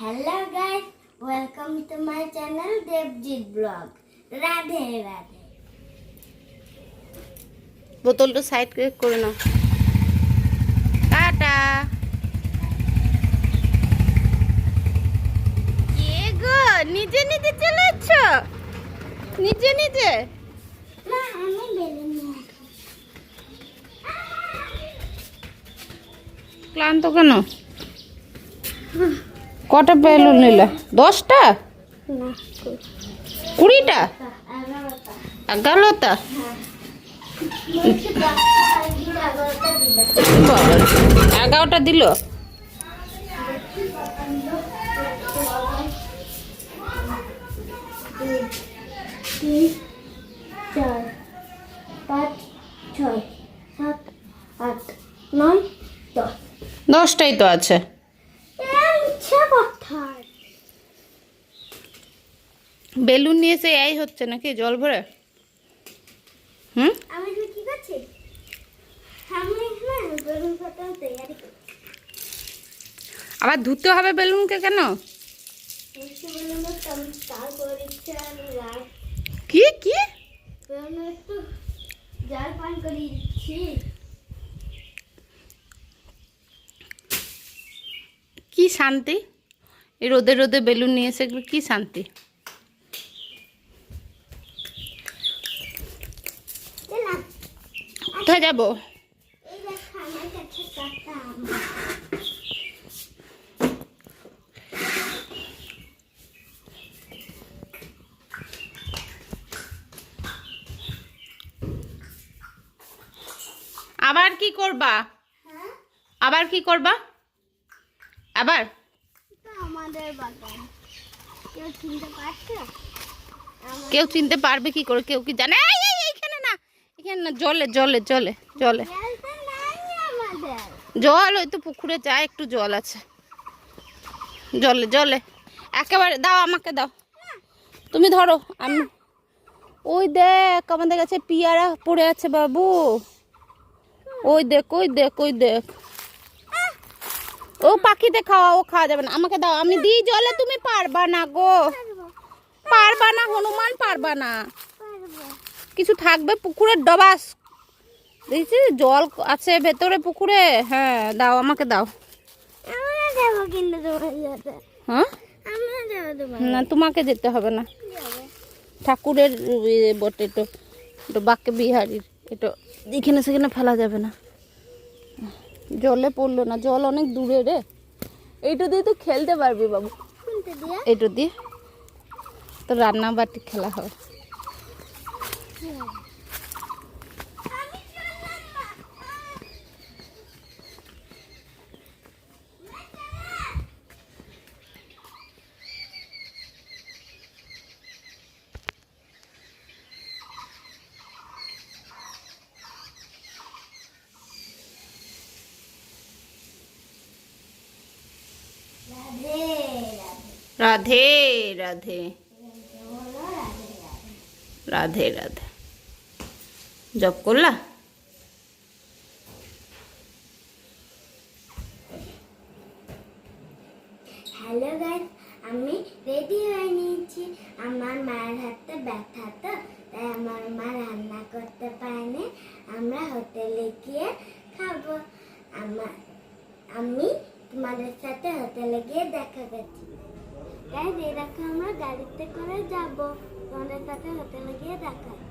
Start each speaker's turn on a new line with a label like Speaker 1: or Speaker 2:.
Speaker 1: Hello guys welcome to my channel Debjit blog Radhe Radhe
Speaker 2: বোতলটা side করে নাও। Tata. কে গো নিজে নিজে চলে যাচ্ছ নিজে নিজে?
Speaker 1: না আমি বেলুন
Speaker 2: ক্লান্ত কেন? কটা বেলুন নিলে? দশটা? কুড়িটা?
Speaker 1: এগারোটা।
Speaker 2: এগারোটা দিল?
Speaker 1: চার পাঁচ ছয় সাত আট নয় দশ।
Speaker 2: দশটাই তো আছে। বেলুন নিয়ে এসে এই হচ্ছে নাকি? জল ভরে? হুম?
Speaker 1: আমি কি করছি? করছি
Speaker 2: আবার ধুতে হবে বেলুনকে কেন? কি কি শান্তি? এই রোদে রোদে বেলুন নিয়ে এসে এগুলো কি শান্তি? কোথায় যাব। আবার কি করবা?
Speaker 1: হ্যাঁ?
Speaker 2: আবার কি করবা? আবার?
Speaker 1: আমাদের বাগান কেউ চিনতে পারছে?
Speaker 2: কেউ চিনতে পারবে কি করে? কেউ কি জানে? এই, এই, এইখানে না এখানে না জলে জলে জলে জলে। জল ওই তো পুকুরে যায় একটু জল আছে। জলে জলে। একেবারে দাও আমাকে দাও। তুমি ধরো আমি ওই দেখ আমাদের কাছে পিয়ারা পড়ে আছে বাবু। ওই দেখ ওই দেখ ওই দেখ। ও পাখিতে খাওয়া, ও খাওয়া যাবে না। আমাকে দাও, আমি দিই জলে, তুমি পারবা না গো।
Speaker 1: পারবা
Speaker 2: না, হনুমান পারবা না। কিছু থাকবে পুকুরের ডবাস। দেখছি, জল আছে ভেতরে পুকুরে। হ্যাঁ দাও, আমাকে দাও। হ্যাঁ? না, তোমাকে যেতে হবে না। ঠাকুরের বটে তো বাক্যে বিহারির এটা, এখানে সেখানে ফেলা যাবে না। জলে পড়ল না জল অনেক দূরে রে। এইটা দিয়ে তো খেলতে পারবি বাবু। এইটু দিয়ে তো রান্না বাটি খেলা হবে?
Speaker 1: রাধে রাধে।
Speaker 2: রাধে রাধে। জব করলা?
Speaker 1: হ্যালো গাইস, আমি রেডি হয়ে নিয়েছি। আমার মায়ের হাতে ব্যথা তো, তাই আমার মা রান্না করতে পারেনি আমরা হোটেলে গিয়ে খাব। আমার, আমি তোমাদের সাথে হোটেলে গিয়ে দেখা করছি। গাইস রাখা আমরা গাড়িতে করে যাব তোমাদের সাথে হোটেলে গিয়ে দেখা হচ্ছে।